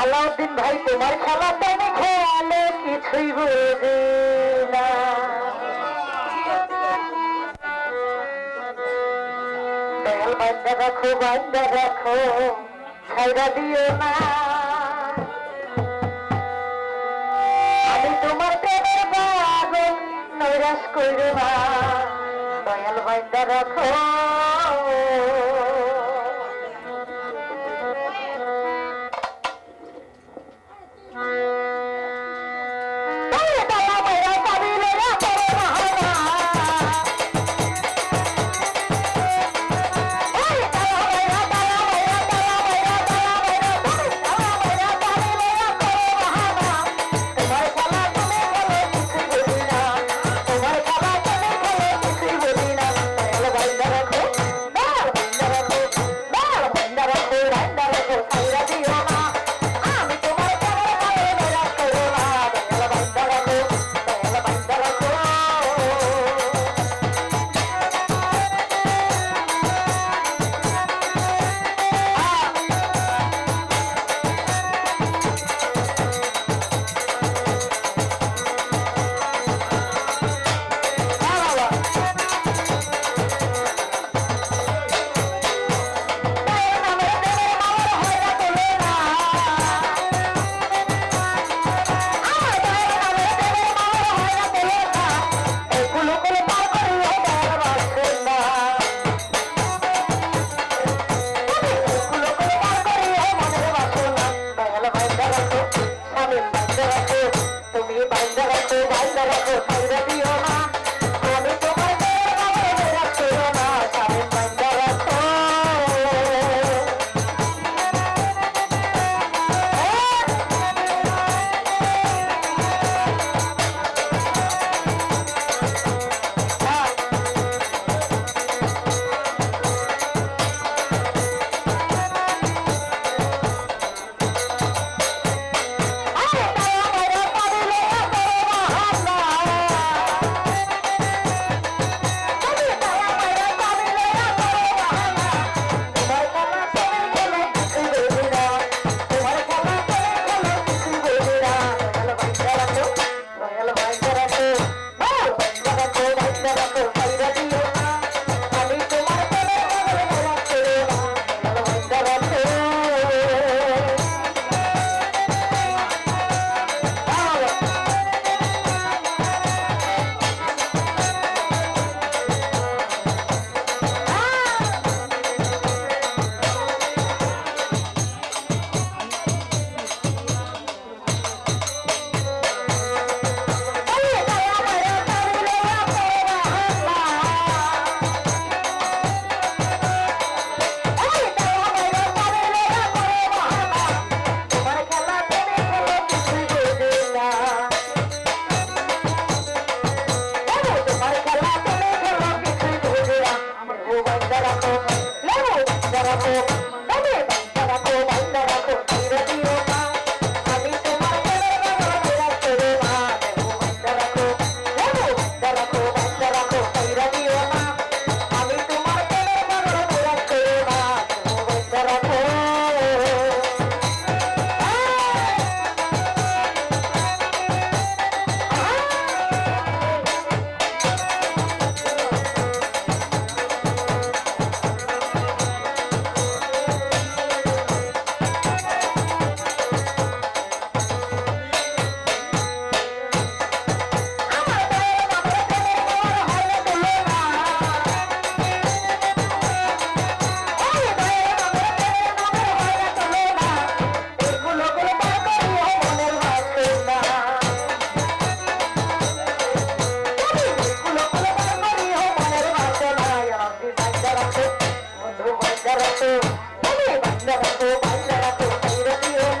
আলাউদ্দিন ভাই, তোমার খেলা তুমি খেয়ালে কিছুই বুঝি না। রাখো বান্দা রাখো ছাইরা দিও না। আমি তোমার প্রেমের পাগল নৈরাশ করো না। দয়াল বান্দা রাখো। লেবু বড় బందరపు బందరపు బందరపు బందరపు